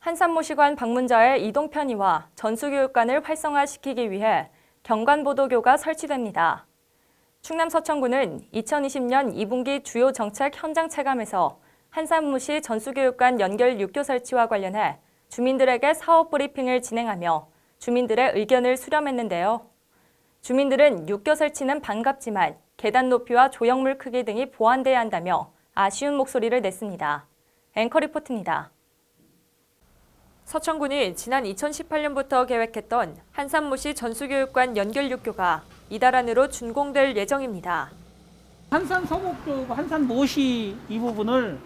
한산모시관 방문자의 이동 편의와 전수교육관을 활성화시키기 위해 경관보도교가 설치됩니다. 충남 서천구는 2020년 2분기 주요 정책 현장 체감에서 한산무시 전수교육관 연결 6교 설치와 관련해 주민들에게 사업 브리핑을 진행하며 주민들의 의견을 수렴했는데요. 주민들은 6교 설치는 반갑지만 계단 높이와 조형물 크기 등이 보완돼야 한다며 아쉬운 목소리를 냈습니다. 앵커 리포트입니다. 서천군이 지난 2018년부터 계획했던 한산무시 전수교육관 연결 6교가 이달 안으로 준공될 예정입니다. 한산 서곡 한산 모시 이 부분을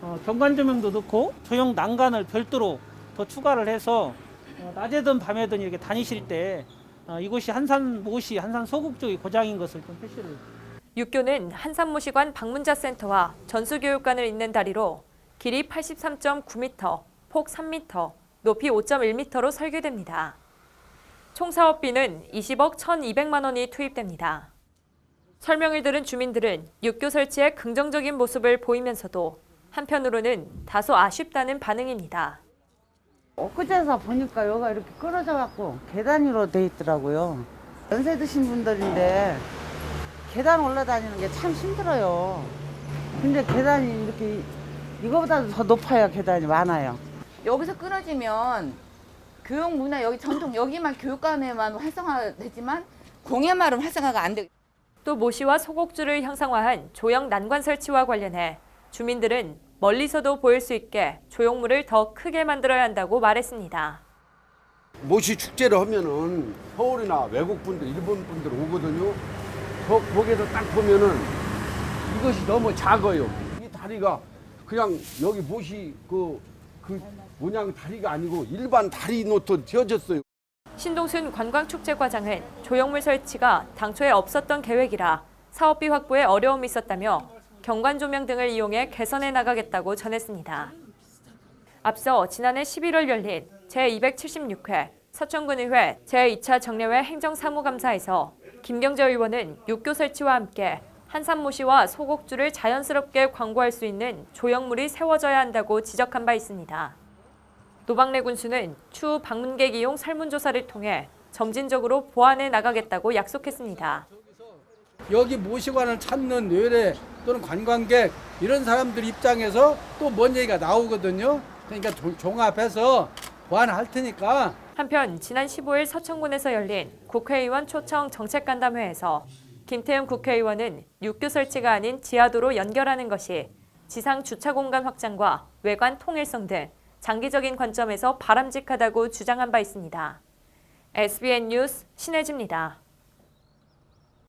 어, 경관 조명도 넣고 조형 난간을 별도로 더 추가를 해서 어, 낮에든 밤에든 이렇게 다니실 때 어, 이곳이 한산 모시 한산 서곡 쪽이 고장인 것을 좀 표시를 6교는 한산 모시관 방문자 센터와 전수교육관을 잇는 다리로 길이 83.9m, 폭 3m, 높이 5.1m로 설계됩니다. 총 사업비는 20억 1,200만 원이 투입됩니다. 설명을 들은 주민들은 6교 설치에 긍정적인 모습을 보이면서도 한편으로는 다소 아쉽다는 반응입니다. 엊그제서 보니까 여기가 이렇게 끊어져 갖고 계단으로 돼 있더라고요. 연세 드신 분들인데 계단 올라다니는 게 참 힘들어요. 근데 계단이 이렇게 이거보다도 더 높아요. 계단이 많아요. 여기서 끊어지면 교육 문화 여기 전통 여기만 교육관에만 활성화되지만 공예말은 활성화가 안 돼. 또 모시와 소곡주를 형상화한 조형 난관 설치와 관련해 주민들은 멀리서도 보일 수 있게 조형물을 더 크게 만들어야 한다고 말했습니다. 모시 축제를 하면은 서울이나 외국 분들, 일본 분들 오거든요. 저 거기서 딱 보면은 이것이 너무 작아요. 이 다리가 그냥 여기 모시 그, 그 모양 다리가 아니고 일반 다리 노트 되어졌어요. 신동순 관광축제과장은 조형물 설치가 당초에 없었던 계획이라 사업비 확보에 어려움이 있었다며 경관 조명 등을 이용해 개선해 나가겠다고 전했습니다. 앞서 지난해 11월 열린 제276회 서천군의회 제2차 정례회 행정사무감사에서 김경재 의원은 6교 설치와 함께 한산모시와 소곡주를 자연스럽게 광고할 수 있는 조형물이 세워져야 한다고 지적한 바 있습니다. 노박래 군수는 추후 방문객 이용 설문조사를 통해 점진적으로 보완해 나가겠다고 약속했습니다. 여기 모시관을 찾는 외래 또는 관광객 이런 사람들 입장에서 또 뭔 얘기가 나오거든요. 그러니까 종- 종합해서 보완할 테니까 한편 지난 15일 서천군에서 열린 국회의원 초청 정책간담회에서 김태흠 국회의원은 6교 설치가 아닌 지하도로 연결하는 것이 지상 주차 공간 확장과 외관 통일성 등 장기적인 관점에서 바람직하다고 주장한 바 있습니다. SBN 뉴스 신혜지입니다.